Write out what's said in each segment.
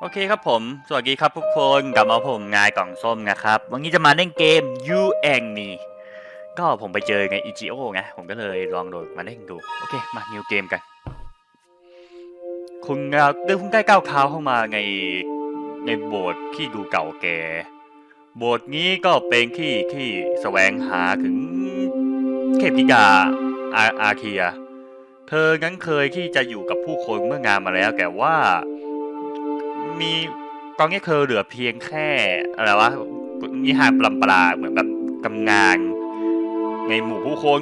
โอเคครับผม สวัสดีครับทุกคนกลับมาผมงายกล่องส้มนะครับ วันนี้จะมาเล่นเกม You and Me ก็ผมไปเจอใน EGO ไง ผมก็เลยลองโหลดมาเล่นดู โอเค มา new เกมกัน คุณเดินคุณใกล้ก้าวเท้าเข้ามาในในโบสถ์ที่ดูเก่าแก่ โบสถ์นี้ก็เป็นที่ที่แสวงหาถึงเทพธิดาอาอาเคีย เธอนั้นเคยที่จะอยู่กับผู้คนเมื่องานมาแล้วแต่ว่า มีตอนนี้ยเธอเหลือเพียงแค่อะไรวะนิทานปลำปลาเหมือนแบบกำงานในหมู่ผู้คน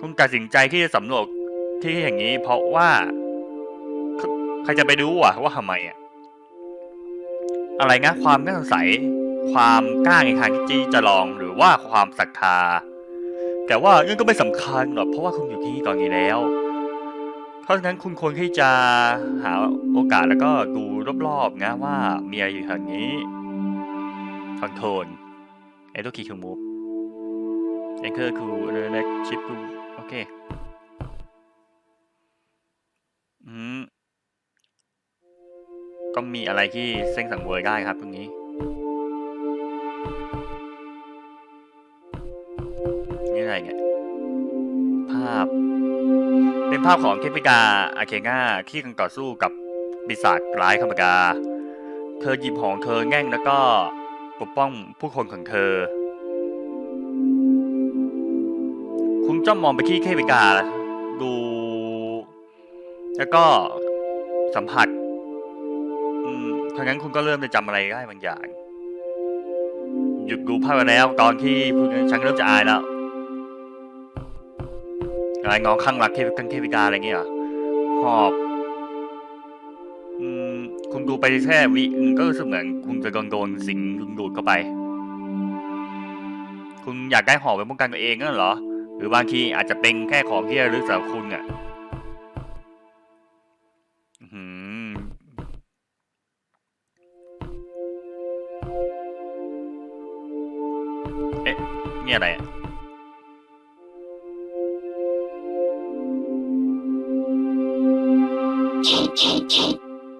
คุณตัดสินใจที่จะสำรวจที่อย่างนี้ เพราะว่าใครจะไปรู้อะ ว่าทำไมอะอะไรนะความน่าสงสัย ความกล้าในทางที่จะลองหรือว่าความศรัทธา แต่ว่านั่นก็ไม่สำคัญหรอกเพราะว่าคุณอยู่ที่นี่ตอนนี้แล้ว ราะฉะนั้นคุณควรที่จะหาโอกาสแล้วก็ดูรอบๆนะว่ามีอะไรอยู่แถวนี้คอนโทรลเอโตคีย์คูมูฟเอ็นเคอร์คูเล็กชิปคูโอเคอืมก็มีอะไรที่เส้นสังเวยได้ครับตรงนี้าพของเทพิกาอาเคง่าที่กำลังต่อสู้กับปีศาจร้ายคามากา เธอหยิบของเธอแง่งแล้วก็ปกป้องผู้คนของเธอ คุณจ้องมองไปที่เทพิกาดู แล้วก็สัมผัสอืมทางนั้นคุณก็เริ่มจะจำอะไรได้บางอย่าง หยุดดูภาพไปแล้ว ตอนที่ฉันเริ่มจะอายแล้ว อะไรงอข้างรักเทพกันเทพิกาอะไรเงี้ยเหรอหอบคุณดูไปแค่วิก็รู้สึกเหมือนคุณจะโดนโดนสิงดึงดูดเข้าไป คุณอยากได้หอบไปป้องกันตัวเองนั่นเหรอ หรือบางทีอาจจะเป็นแค่ของที่ระลึกสำหรับคุณอะเอ๊ะ นี่อะไรอะ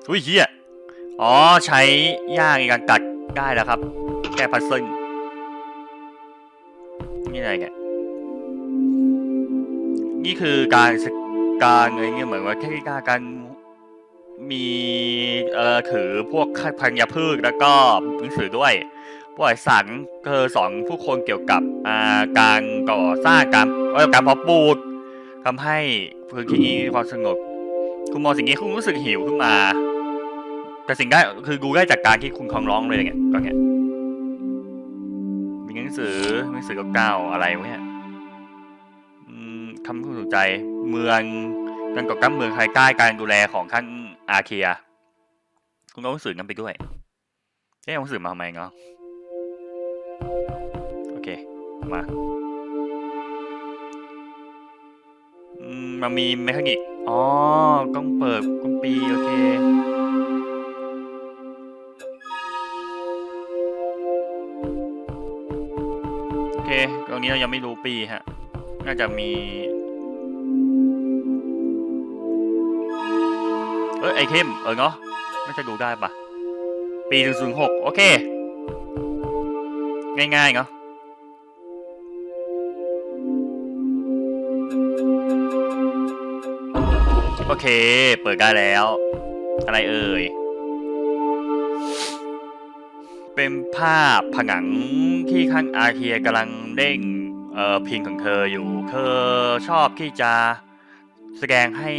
อุ้ยเฮียอ๋อ ใช้ย่างในการกัดได้แล้วครับ แก้พัซเซิลนี่อะไรเนี่ยนี่คือการการอะไรเงี้ยเหมือนว่าเทคนิคการมีเอ่อถือพวกพันยาพืชแล้วก็หนังสือด้วยพวกไอสังเธอสอนผู้คนเกี่ยวกับอ่าการก่อสร้างการเอ่อการเพาะปลูกทำให้พื้นที่นี้มีความสงบคุณมองสิ่งนี้คุณรู้สึกหิวขึ้นมา แต่สิ่งได้คือดูได้จากการที่คุณคองร้องเลยเนี่ยตอนเนี้ยมีหนังสือหนังสือเก่าๆอะไรวะเนี่ยคำพูดสนใจเมืองการก่อตั้งเมืองภายใต้การดูแลของท่านอาเคีย คุณเอาหนังสือนั้นไปด้วยเอ๊ะเอาหนังสือมาทำไมเนาะโอเคมาอืมมันมีเมคานิก อ๋อกล้องเปิดกล้องปี โอเค รงนี้เรายังไม่รู้ปีฮะ น่าจะมี เอ้ยไอเทมเออเนาะ น่าจะดูได้ปะปี1 0 6โอเค ง่ายๆเนาะโอเค เปิดได้แล้ว อะไรเอ่ย เป็นภาพผนังที่ข้างอาเคียกำลังเด้งเอ่อพิงของเธออยู่ เธอชอบที่จะแสดงให้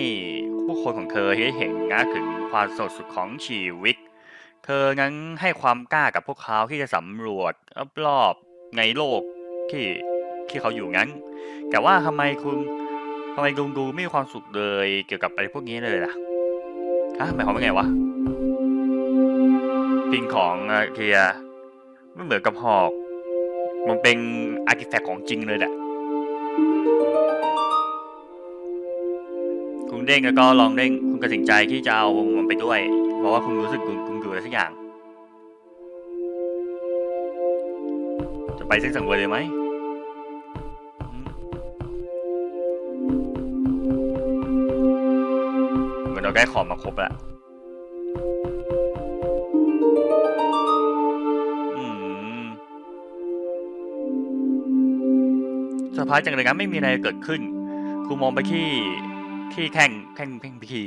ผู้คนของเธอให้เห็นนะถึงความสดสุดของชีวิต เธอนั้นให้ความกล้ากับพวกเขาที่จะสำรวจรอบๆในโลกที่ที่เขาอยู่นั้น แต่ว่าทำไมคุณทำไมดูดูไม่มีความสุขเลยเกี่ยวกับอะไรพวกนี้เลยล่ะฮะหมายความว่าไงวะ ของเคียไม่เหมือนกับหอก มันเป็นอาร์ติแฟกต์ของจริงเลยแหละคุณเด้งแล้วก็ลองเด้งคุณตัดสินใจที่จะเอามันไปด้วย เพราะว่าคุณรู้สึกคุณคุณดูอะไรสักอย่าง จะไปเส้นสังเวยเลยไหมเหมือนเราได้ของมาครบแล้ว ไพรส์จังเลยนะไม่มีอะไรเกิดขึ้นคุณมองไปที่ที่แข่งแข่งแข่งพิธี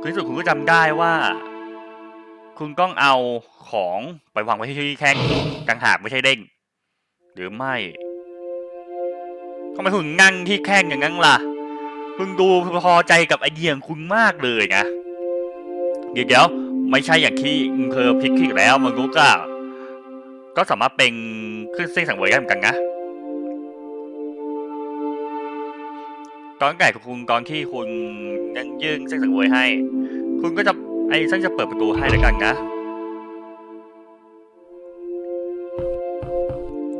คุณที่สุดคุณก็จำได้ว่า คุณต้องเอาของไปวางไว้ที่แข้งต่างหากไม่ใช่เด้ง หรือไม่ทำไมคุณนั่งที่แข้งอย่างนั้นล่ะ คุณดูพอใจกับไอเดียของคุณมากเลยนะเดี๋ยวเดี๋ยวไม่ใช่อย่างที่เคยพิกที่แล้วมันก็ก็ก็สามารถเป็นขึ้นเส้นสังเวยได้เหมือนกันนะ ตอนไก่ของคุณตอนที่คุณยังยื่นเส้นสังเวยให้ คุณก็จะไอ้ฉันจะเปิดประตูให้แล้วกันนะ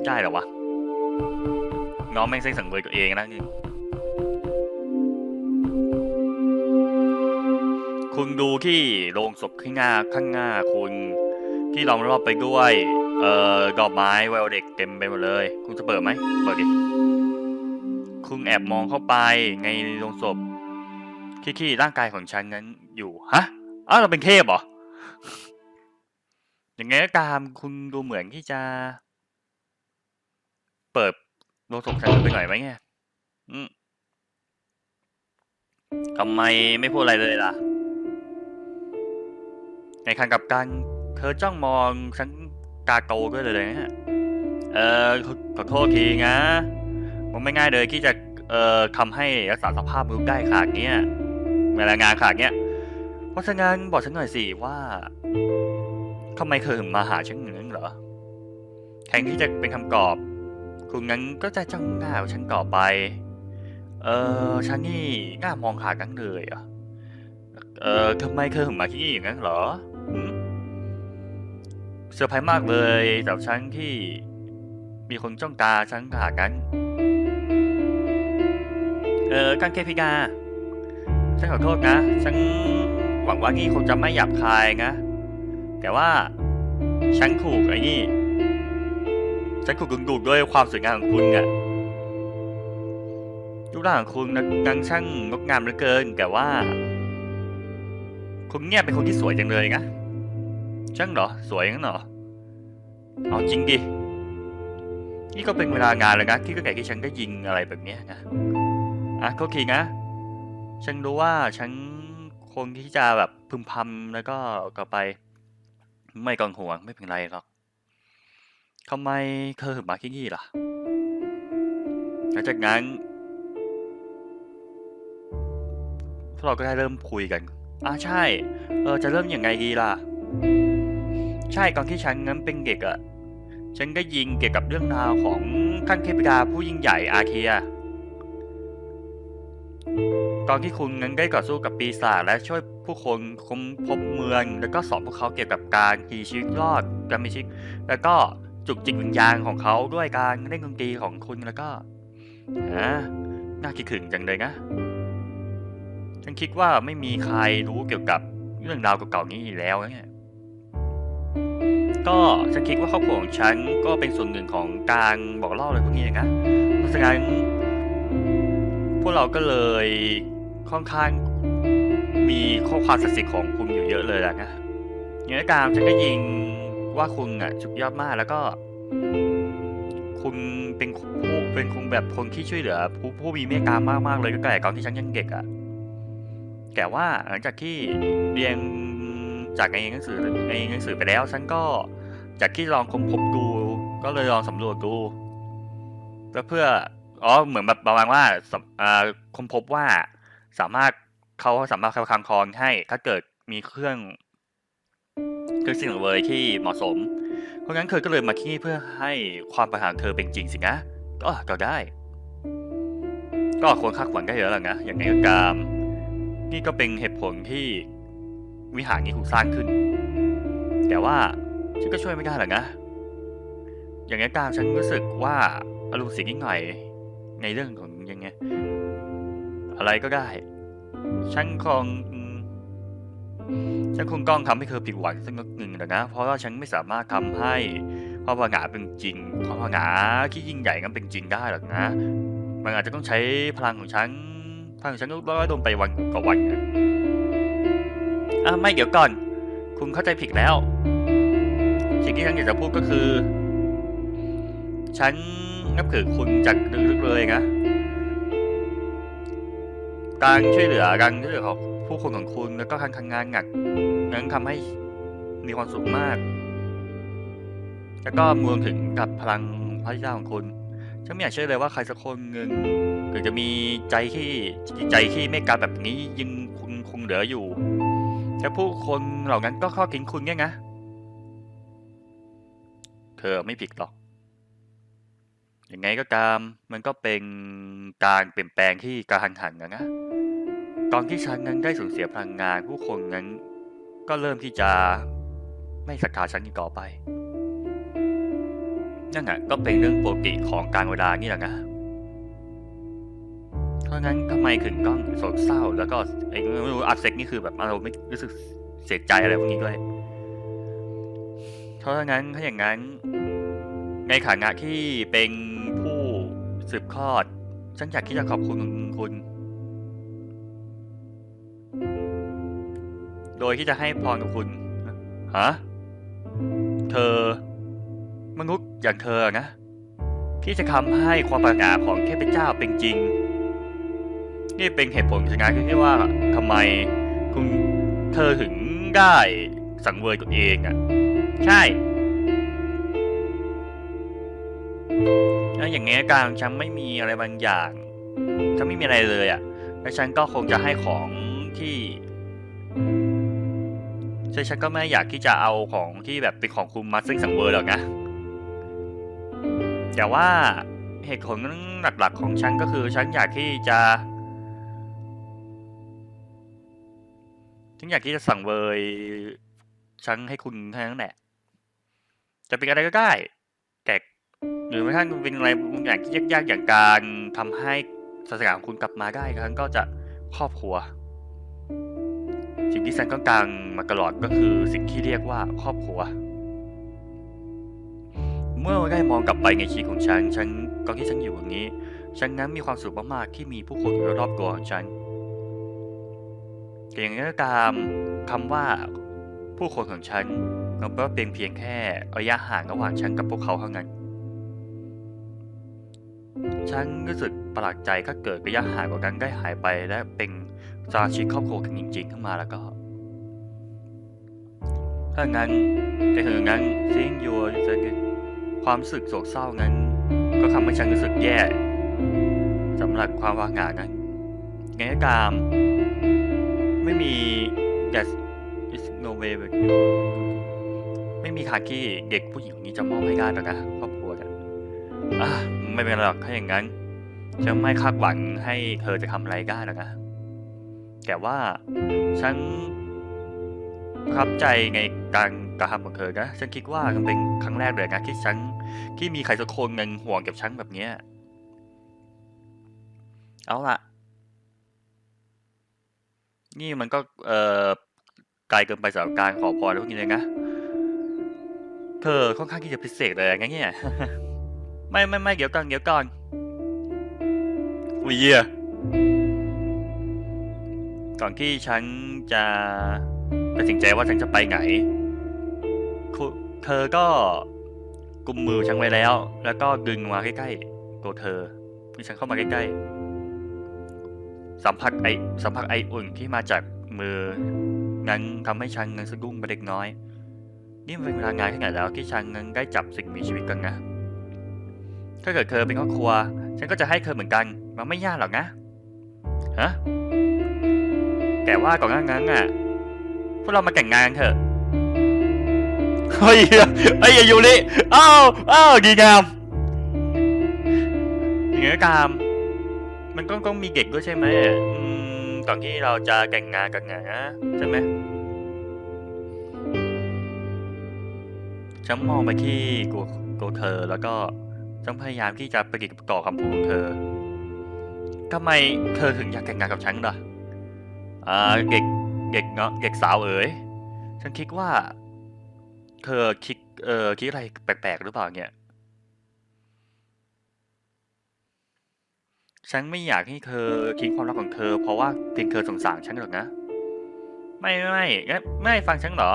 ได้หรอวะน้องแม่งเส้นสังเวยตัวเองนะนี่คุณดูที่โรงศพข้างหน้าข้างหน้าคุณที่ล้อมรอบไปด้วย เอ่อดอกไม้ไวโอเด็กเต็มไปหมดเลย คุณจะเปิดไหมเปิดดิ คุณแอบมองเข้าไปในโรงศพขี้ๆร่างกายของฉันนั้นอยู่ฮะอ้าวเราเป็นเทพเหรออย่างไงก็ตามคุณดูเหมือนที่จะ เปิดโลงศพฉันไปหน่อยไหมเนี่ยทำไมไม่พูดอะไรเลยล่ะ ในขณะกลับกันเธอจ้องมองฉันกาโกด้วยเลยนะฮะ เออขอขอโทษทีนะ มันไม่ง่ายเลยที่จะเอ่อทำให้รักษาสภาพมือได้ขาดเนี้ยเวลางานขาดเนี้ยเพราะฉะนั้นบอกฉันหน่อยสิว่าทำไมเธอถึงมาหาฉันอย่งเหรอแทนที่จะเป็นคำตอบคุณงั้นก็จะจ้องหน้าฉันต่อไป เออฉันนี่หน้ามองขากันเลยเหรอะเออทำไมเธอถึงมาที่นี่อย่างนั้นเหรอหืมเซอร์ไพรส์มากเลยสำหรับฉันที่มีคนจ้องตาฉันหากัน เออกังเคพิกา ฉันขอโทษนะ ฉันหวังว่านี่คงจะไม่หยาบคายนะ แต่ว่าฉันถูกไอ้นี่ ฉันถูกดึงดูดด้วยความสวยงามของคุณอะรูปร่างของคุณนั้นช่างงดงามเหลือเกิน แต่ว่าคุณเนี่ยเป็นคนที่สวยจังเลยนะช่างเหรอ สวยงั้นเหรอ เอาจริงดิ นี่ก็เป็นเวลางานแล้วนะที่ก็ไก่ที่ฉันได้ยิงอะไรแบบนี้นะ อะก็ทีนะ ฉันรู้ว่าฉันคงที่จะแบบพึมพำแล้วก็กลับไป ไม่กังห่วงไม่เป็นไรหรอกทำไมเธอถึงมาที่นี่ล่ะหลังจากนั้นพวกเราก็ได้เริ่มคุยกันอ่าใช่ เออจะเริ่มยังไงดีล่ะ ใช่ตอนที่ฉันนั้นเป็นเด็กอะฉันก็ยิงเกี่ยวกับเรื่องราวของขั้นเทพดาผู้ยิ่งใหญ่อาเคีย ตอนที่คุณนั้นได้ต่อสู้กับปีศาจและช่วยผู้คนค้นพบเมือง แล้วก็สอนพวกเขาเกี่ยวกับการมีชีวิตรอดการมีชีวิตแล้วก็จุกจิกวิญญาณของเขาด้วยการเล่นดนตรีของคุณแล้วก็อ่าน่าคิดถึงจังเลยนะ ฉันคิดว่าไม่มีใครรู้เกี่ยวกับเรื่องราวเก่าๆนี้อีกแล้วเนี่ยก็ฉันคิดว่าครอบครัวของฉันก็เป็นส่วนหนึ่งของการบอกเล่าอะไรพวกนี้นะเพราะฉะนั้นพวกเราก็เลย ค่อนข้างมีข้อความศักดิ์สิทธิ์ของคุณอยู่เยอะเลยแหละนะอย่างไรก็ตามฉันก็ยิงว่าคุณอะสุดยอดมากแล้วก็ คุณเป็นผู้เป็นคงแบบคนที่ช่วยเหลือ ผู้ผู้มีเมตตามากมากเลยก็แต่ก่อนที่ฉันยังเด็กอะแต่ว่าหลังจากที่เรียนจากในหนังสือในหนังสือไปแล้วฉันก็จากที่ลองค้นพบดู ก็เลยลองสำรวจดูแล้วเพื่ออ๋อเหมือนแบบประมาณว่าอ่าค้นพบว่า สามารถเขาสามารถคังคองให้ถ้าเกิดมีเครื่องเครื่องสิ่งเวยที่เหมาะสม เพราะงั้นเธอก็เลยมาที่นี่เพื่อให้ความประหารเธอเป็นจริงสินะ ก็ก็ได้ ก็ควรคาดหวังได้เยอะแล้วนะอย่างไรก็ตาม นี่ก็เป็นเหตุผลที่วิหารนี้ถูกสร้างขึ้น แต่ว่าฉันก็ช่วยไม่ได้หรอกนะ อย่างไรก็ตามฉันรู้สึกว่าอารมณ์เสียนิดหน่อยในเรื่องของยังไง อะไรก็ได้ ฉันคงอืมฉันคงต้องทำให้เธอผิดหวังสักนิดหนึ่งนะ เพราะว่าฉันไม่สามารถทำให้ความผงาเป็นจริง ความผงาที่ยิ่งใหญ่นั้นเป็นจริงได้หรอกนะ มันอาจจะต้องใช้พลังของฉัน พลังของฉันก็ร้อยโดนไปวันต่อวันนะอะไม่เดี๋ยวก่อน คุณเข้าใจผิดแล้ว สิ่งที่ฉันอยากจะพูดก็คือ ฉันนับถือคุณจากลึกๆเลยนะ การช่วยเหลือการช่วยเหลือของผู้คนของคุณแล้วก็การทำงานหนักนั้นทำให้มีความสุขมาก แล้วก็รวมถึงกับพลังพระเจ้าของคุณฉันไม่อยากเชื่อเลยว่าใครสักคนหนึ่งถึงจะมีใจที่ใจที่ไม่การแบบนี้ยังคงคงเหลืออยู่แต่ผู้คนเหล่านั้นก็ข้อกินคุณไงนะเธอไม่ผิดหรอกยังไงก็ตามมันก็เป็นการเปลี่ยนแปลงที่กระหันหันนะนะ ตอนที่ฉันนั้นได้สูญเสียพลังงานผู้คนนั้น ก็เริ่มที่จะไม่ศรัทธาฉันอีกต่อไป นั่นแหะก็เป็นเรื่องปกติของการเวลานี่แหละนะ เพราะงั้นทำไมถึงต้องโศกเศร้า แล้วก็ไอ้ไม่รู้อัพเซ็กนี่คือแบบเราไม่รู้สึกเสียใจอะไรพวกนี้ด้วย เพราะงั้นถ้าอย่างนั้น ในฐานะที่เป็นผู้สืบทอด ฉันอยากที่จะขอบคุณคุณ ดยที่จะให้พรกับคุณฮะเธอ มนุษย์อย่างเธอนะ ที่จะทำให้ความปรารถนาของเทพเจ้าเป็นจริง นี่เป็นเหตุผลสำคัญที่ว่าทำไมคุณเธอถึงได้สังเวยตัวเองอะ ใช่แล้วอย่างเงี้ยการฉันไม่มีอะไรบางอย่างฉันไม่มีอะไรเลยอะแล้วฉันก็คงจะให้ของที่ ใช่ฉันก็ไม่อยากที่จะเอาของที่แบบเป็นของคุณมาซึ่งสังเวยหรอกนะ แต่ว่าเหตุผลหลักๆของฉันก็คือฉันอยากที่จะฉันอยากที่จะสั่งเวยฉันให้คุณแค่นั้นแหละจะเป็นอะไรก็ได้แต่หรือไม่ท่านเป็นอะไรบางอย่างที่ยากๆอย่างการทำให้ศาสนาของคุณกลับมาได้ฉันก็จะครอบครัว สิ่งที่ฉันต้องการมาตลอดก็คือสิ่งที่เรียกว่าครอบครัว เมื่อได้มองกลับไปในชีวิตของฉัน ฉันตอนที่ฉันอยู่อย่างนี้ ฉันนั้นมีความสุขมากๆที่มีผู้คนอยู่รอบๆตัวของฉันแต่อย่างไรก็ตามคำว่าผู้คนของฉันก็เป็นเพียงแค่ระยะห่างระหว่างฉันกับพวกเขาเท่านั้น ฉันรู้สึกประหลาดใจถ้าเกิดระยะห่างกว่ากันได้หายไปและเป็น สมาชิกครอบครัวกันจริงๆขึ้นมาแล้วก็ ถ้างั้นแต่ถึงงั้นซิงยัวจะความรู้สึกโศกเศร้านั้น ก็ทำให้ฉันรู้สึกแย่สำหรับความว่างงานนั้นไงก็ตาม ไม่มี yes is no way but you ไม่มีทางที่เด็กผู้หญิงนนี้จะมอบให้ได้หรอกนะครอบครัวเนี่ยอะไม่เป็นไรหรอกถ้าอย่างนั้นจะไม่คาดหวังให้เธอจะทำอะไรได้หรอกนะ แต่ว่าฉันประทับใจในการกระทำของเธอนะ ฉันคิดว่ามันเป็นครั้งแรกเลยนะที่ฉันที่มีใครสักคนหนึ่งห่วงกับฉันแบบเนี้ยเอาล่ะ นี่มันก็เอ่อไกลเกินไปสำหรับการขอพรพวกนี้เลยนะ เธอค่อนข้างที่จะพิเศษเลยงั้นเนี่ยไม่ไม่ไม่เดี๋ยวก่อนเดี๋ยวก่อนอุ้ยเย ก่อนที่ฉันจะตัดสินใจว่าฉันจะไปไหน เธอก็กุมมือฉันไว้แล้ว แล้วก็ดึงมาใกล้ๆตัวเธอดึงฉันเข้ามาใกล้ๆ สัมผัสไอสัมผัสไออุ่นที่มาจากมือนั้นทำให้ฉันนั้นสะดุ้งไปเล็กน้อย นี่เป็นเวลางานแค่ไหนแล้วที่ฉันนั้นได้จับสิ่งมีชีวิตกันนะ ถ้าเกิดเธอเป็นครอบครัว ฉันก็จะให้เธอเหมือนกัน มันไม่ยากหรอกนะ ฮะ แต่ว่าก่อนหน้านั้นอะพวกเรามาแต่งงานกันเถอะเฮ้ยเฮ้ยอยู่นี่อ้าวอ้าวดีงามอย่างนี้ก็ตาม มันก็ต้องมีเด็กด้วยใช่ไหมอืมก่อนที่เราจะแต่งงานกันไงนะใช่ไหมฉันมองไปที่กูกูเธอแล้วก็ฉันพยายามที่จะประดิษฐ์ประกอบคำพูดของเธอทำไมเธอถึงอยากแต่งงานกับฉันล่ะ อ่าเด็กเด็กเนาะเด็กสาวเอ๋ยฉันคิดว่า เธอคิดเออคิดอะไรแปลกๆหรือเปล่าเนี่ยฉันไม่อยากให้เธอทิ้งความรักของเธอ เพราะว่าเพียงเธอสงสารฉันหรอกนะ ไม่ไม่ไม่ไม่ฟังฉันเหรอ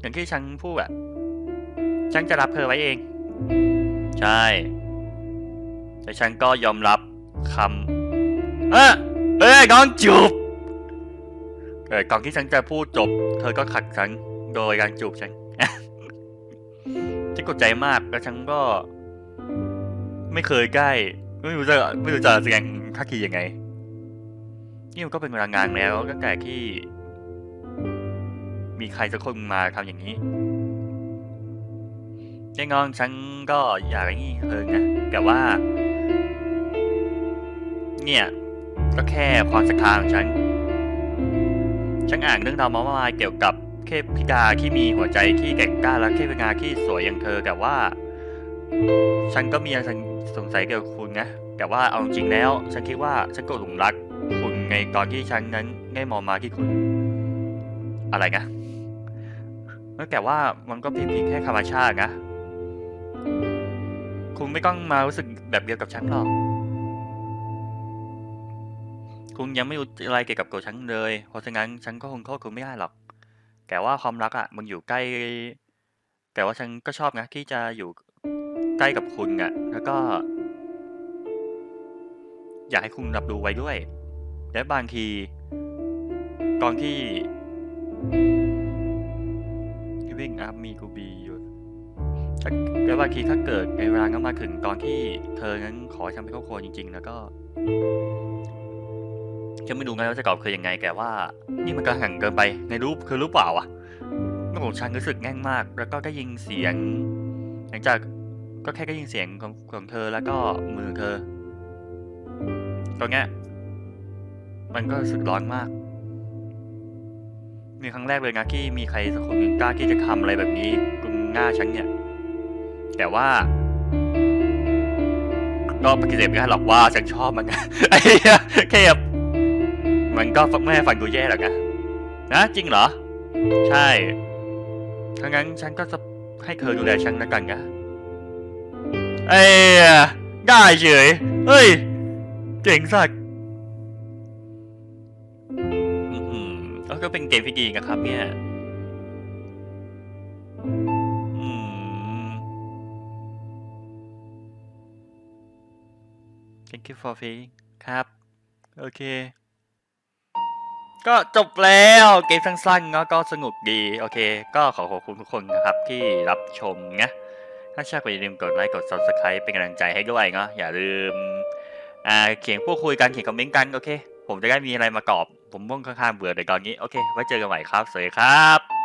อย่างที่ฉันพูดอะฉันจะรับเธอไว้เอง ใช่ แต่ฉันก็ยอมรับคำเอะเอ้ยน้องจูบ เออก่อนที่ฉันจะพูดจบ เธอก็ขัดฉันโดยการจูบฉัน ฉันกดใจมากแล้วฉันก็ ไม่เคยใกล้ ไม่รู้จะไม่รู้จะแสดงท่าทียังไง นี่มันก็เป็นเวลางานแล้วตั้งแต่ที่ มีใครสักคนมาทำอย่างนี้แน่นอนฉันก็อยากไอ้นี่เออนะแต่ว่า เนี่ย ก็แค่ความศรัทธาของฉัน ฉันอ่านเรื่องราวมากมายเกี่ยวกับเทพธิดาที่มีหัวใจที่แก่งกล้าและเทพงาที่สวยอย่างเธอแต่ว่า ฉันก็มีสงสัยเกี่ยวกับคุณนะ แต่ว่าเอาจริงๆแล้ว ฉันคิดว่าฉันก็หลงรักคุณในตอนที่ฉันนั้นได้มองมาที่คุณ อะไรนะแต่ว่ามันก็เพียงเพียงแค่ธรรมชาตินะ คุณไม่ต้องมารู้สึกแบบเดียวกับฉันหรอก คุณยังไม่รู้อะไรเกี่ยวกับตัวฉันเลย เพราะฉะนั้นฉันก็คงโทษคุณไม่ได้หรอก แต่ว่าความรักอะมันอยู่ใกล้ แต่ว่าฉันก็ชอบนะที่จะอยู่ใกล้กับคุณอะ แล้วก็ อยากให้คุณรับรู้ไว้ด้วย และบางทีตอนที่ Giving up me to be you ถ้าและบางทีถ้าเกิดในเวลานั้นมาถึงตอนที่เธอนั้นขอฉันเป็นครอบครัวจริง ๆ แล้วก็ ฉันไม่รู้ไงว่าจะตอบคือยังไงแต่ว่า นี่มันก็ห่างเกินไปในรูปคือรู้เปล่าอะเมื่อของฉันรู้สึกแง่งมาก แล้วก็ได้ยินเสียง หลังจากก็แค่ได้ยินเสียงของของเธอแล้วก็มือเธอตรงเนี้ยมันก็รู้สึกร้อนมากมีครั้งแรกเลยนะที่มีใครสักคนหนึ่งกล้าที่จะทำอะไรแบบนี้ตรงหน้าฉันเนี่ย แต่ว่าก็ปฏิเสธไม่ได้หรอกว่าฉันชอบมันไอ้แค่ มันก็ไม่ให้ฟังดูแย่หรอกนะนะจริงเหรอ ใช่ถ้างั้นฉันก็จะให้เธอดูแลฉันแล้วกันนะเอ้ยได้เฉยเฮ้ย เจ๋งสัสอื้อก็เป็นเกมที่ดีนะครับเนี่ยอืม thank you for playing ครับ โอเค ก็จบแล้วเกมสั้นๆเนาะก็สนุกดี โอเค ก็ขอขอบคุณทุกคนนะครับที่รับชมนะถ้าชอบก็อย่าลืมกดไลค์กด subscribe เป็นกำลังใจให้ด้วยเนาะอย่าลืมอ่าเขียนพูดคุยกันเขียนคอมเมนต์กันโอเค ผมจะได้มีอะไรมากรอบ ผมม่วงข้างๆเบื่อในตอนนี้ โอเค ไว้เจอกันใหม่ครับ สวัสดีครับ